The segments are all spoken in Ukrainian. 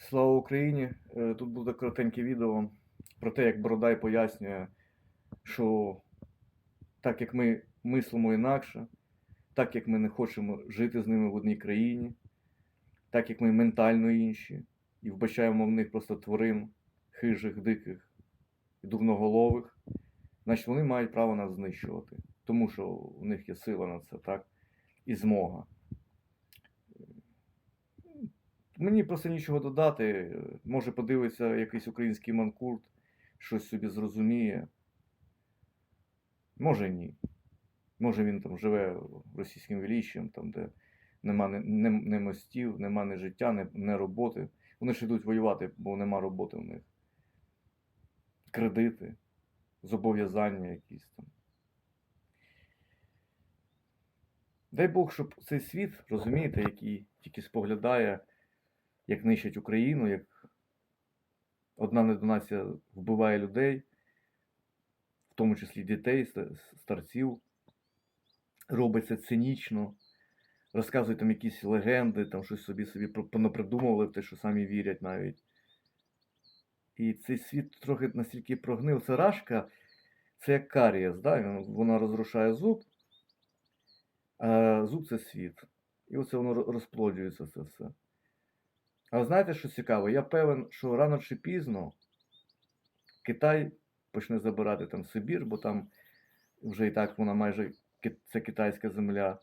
Слава Україні! Е, Тут буде коротеньке відео про те, як Бородай пояснює, що так як ми мислимо інакше, так як ми не хочемо жити з ними в одній країні, так як ми ментально інші, і вбачаємо в них просто тварин хижих, диких і дурноголових, значить вони мають право нас знищувати, тому що в них є сила на це, так, і змога. Мені просто нічого додати. Може подивиться якийсь український манкурт, щось собі зрозуміє. Може ні. Може він там живе російським величчям, там, де нема не, не, не мостів, нема не життя, не, не роботи. Вони ж йдуть воювати, бо нема роботи в них. Кредити, зобов'язання якісь там. Дай Бог, щоб цей світ, розумієте, який тільки споглядає як нищать Україну, як одна недонація вбиває людей, в тому числі дітей, ста- старців, робиться цинічно, розказують там якісь легенди, там щось собі собі понапридумували в те, що самі вірять навіть. І цей світ трохи настільки прогнив. Це рашка, це як карієс, да? вона розрушає зуб, а зуб це світ. І оце воно розплоджується це все. А знаєте, що цікаво? Я певен, що рано чи пізно Китай почне забирати там Сибір, бо там вже і так вона майже це китайська земля.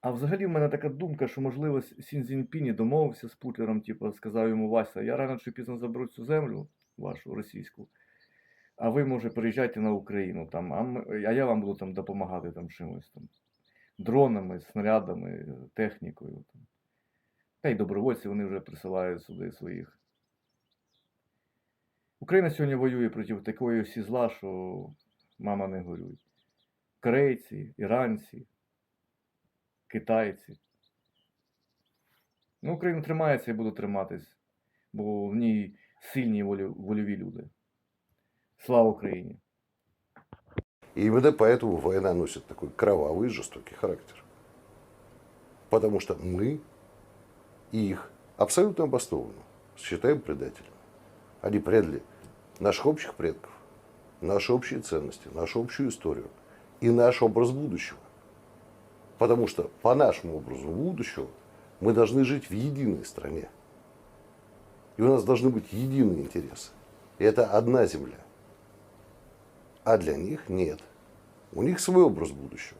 А взагалі в мене така думка, що можливо Сін Цзіньпінь домовився з Путлером, типу, сказав йому Вася, я рано чи пізно заберу цю землю вашу російську, а ви, може, приїжджайте на Україну, там, а, ми- а я вам буду там допомагати там чимось там, дронами, снарядами, технікою. Там. Та й добровольці вони вже присилають сюди своїх. Україна сьогодні воює проти такої всі зла, що мама не горюй. Корейці, іранці, китайці. Ну, Україна тримається і буде триматись, бо в ній сильні волю- вольові люди. Слава Україні! И именно поэтому война носит такой кровавый и жестокий характер. Потому что мы Их абсолютно обоснованно считаем предателями. Они предали наших общих предков, наши общие ценности, нашу общую историю и наш образ будущего. Потому что по нашему образу будущего мы должны жить в единой стране. И у нас должны быть единые интересы. И это одна земля. А для них нет. У них свой образ будущего.